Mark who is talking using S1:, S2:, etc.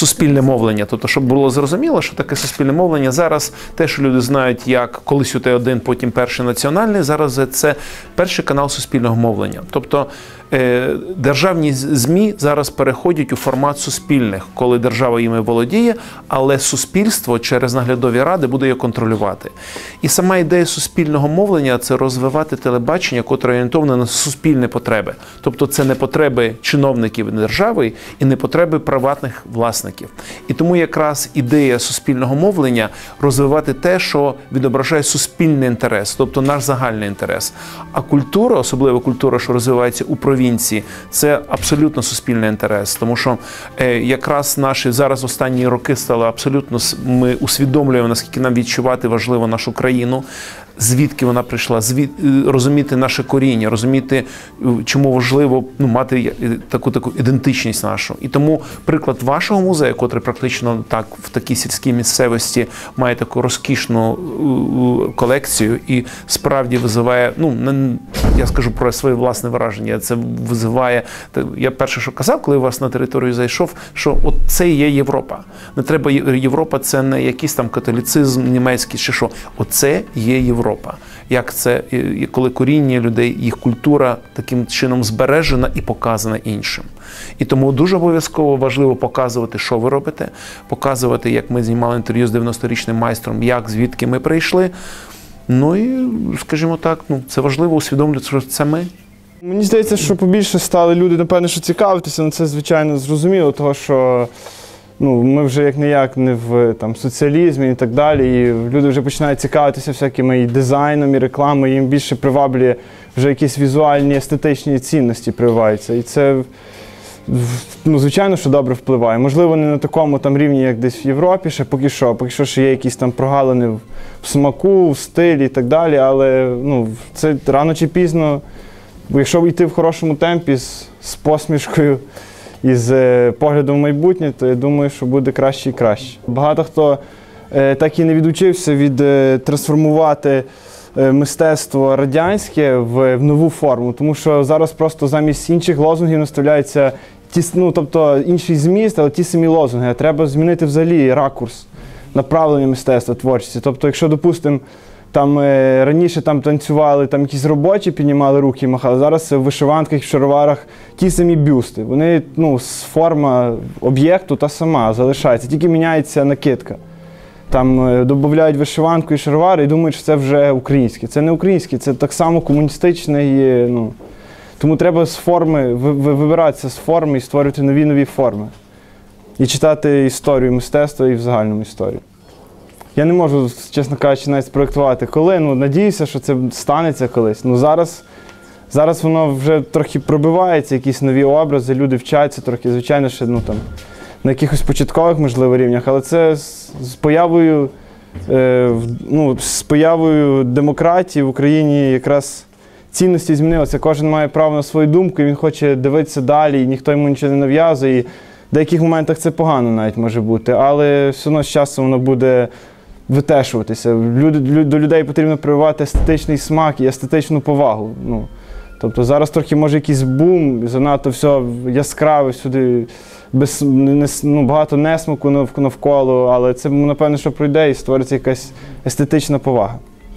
S1: суспільне мовлення. Тобто, щоб було зрозуміло, що таке суспільне мовлення зараз те, що люди знають, як колись УТ1, потім перший національний, зараз це перший канал суспільного мовлення. Тобто е, державні ЗМІ зараз переходять у формат суспільних, коли держава їми володіє, але суспільство через наглядові ради буде її контролювати. І сама ідея суспільного мовлення це розвивати телебачення, котре орієнтоване на суспільні потреби. Тобто це не потреби чиновників держави і не потреби приватних власників. І тому якраз ідея суспільного мовлення розвивати те, що відображає суспільний інтерес, тобто наш загальний інтерес. А культура, особливо культура, що розвивається у провінції, це абсолютно суспільний інтерес, тому що е, якраз наші зараз останні роки стали абсолютно ми усвідомлюємо, наскільки нам відчувати важливо нашу країну. Звідки вона прийшла, звід е, розуміти наше коріння, розуміти, е, чому важливо ну, мати е, таку таку ідентичність нашу. І тому приклад вашого музею, котрий практично так в такій сільській місцевості має таку розкішну колекцію і справді визиває. Ну я скажу про своє власне враження. Це визиває. Я перше, що казав, коли у вас на територію зайшов, що от це є Європа. Не треба Європа, це не якийсь там католіцизм німецький чи що. Оце є Європа. Як це коли коріння людей, їх культура таким чином збережена і показана іншим. І тому дуже обов'язково важливо показувати, що ви робите, показувати, як ми знімали інтерв'ю з 90-річним майстром, як звідки ми прийшли. Ну і, скажімо так, ну це важливо усвідомлювати, що це ми.
S2: Мені здається, що побільше стали люди, напевно, що цікавитися, ну це звичайно зрозуміло, того що ну, ми вже як не як не в там, соціалізмі і так далі. І люди вже починають цікавитися всякими і дизайном, і рекламою, їм більше приваблює вже якісь візуальні естетичні цінності прививаються. І це ну, звичайно, що добре впливає. Можливо, не на такому там рівні, як десь в Європі, ще поки що, поки що ще є якісь там прогалини в смаку, в стилі і так далі, але ну, це рано чи пізно. Якщо йти в хорошому темпі з, з посмішкою і з е, поглядом в майбутнє, то я думаю, що буде краще і краще. Багато хто е, так і не відучився від е, трансформувати мистецтво радянське в, в нову форму, тому що зараз просто замість інших лозунгів наставляються ті, ну, тобто інший зміст, але ті самі лозунги. А треба змінити взагалі ракурс направлення мистецтва творчості. Тобто, якщо, допустимо, там е, раніше там танцювали, там якісь робочі піднімали руки і махали. Зараз в вишиванках, в шароварах ті самі бюсти. Вони ну, форма об'єкту та сама залишається, тільки міняється накидка. Там е, додають вишиванку і шаровари і думають, що це вже українське. Це не українське, це так само комуністичне. І, ну, тому треба з форми ви- ви- вибиратися з форми і створювати нові нові форми. І читати історію мистецтва і в загальному історію. Я не можу, чесно кажучи, навіть спроектувати коли. Ну, надіюся, що це станеться колись. Ну зараз, зараз воно вже трохи пробивається, якісь нові образи, люди вчаться трохи, звичайно, ще ну, там, на якихось початкових, можливо, рівнях, але це з, появою, е, ну, з появою демократії в Україні якраз цінності змінилися. Кожен має право на свою думку, і він хоче дивитися далі, і ніхто йому нічого не нав'язує. І в деяких моментах це погано навіть може бути, але все одно з часом воно буде витешуватися. Люди, лю- до людей потрібно прививати естетичний смак і естетичну повагу. Ну, тобто зараз трохи може якийсь бум, занадто все яскраве сюди, без, ну, багато несмаку нав- навколо, але це напевно, що пройде і створиться якась естетична повага.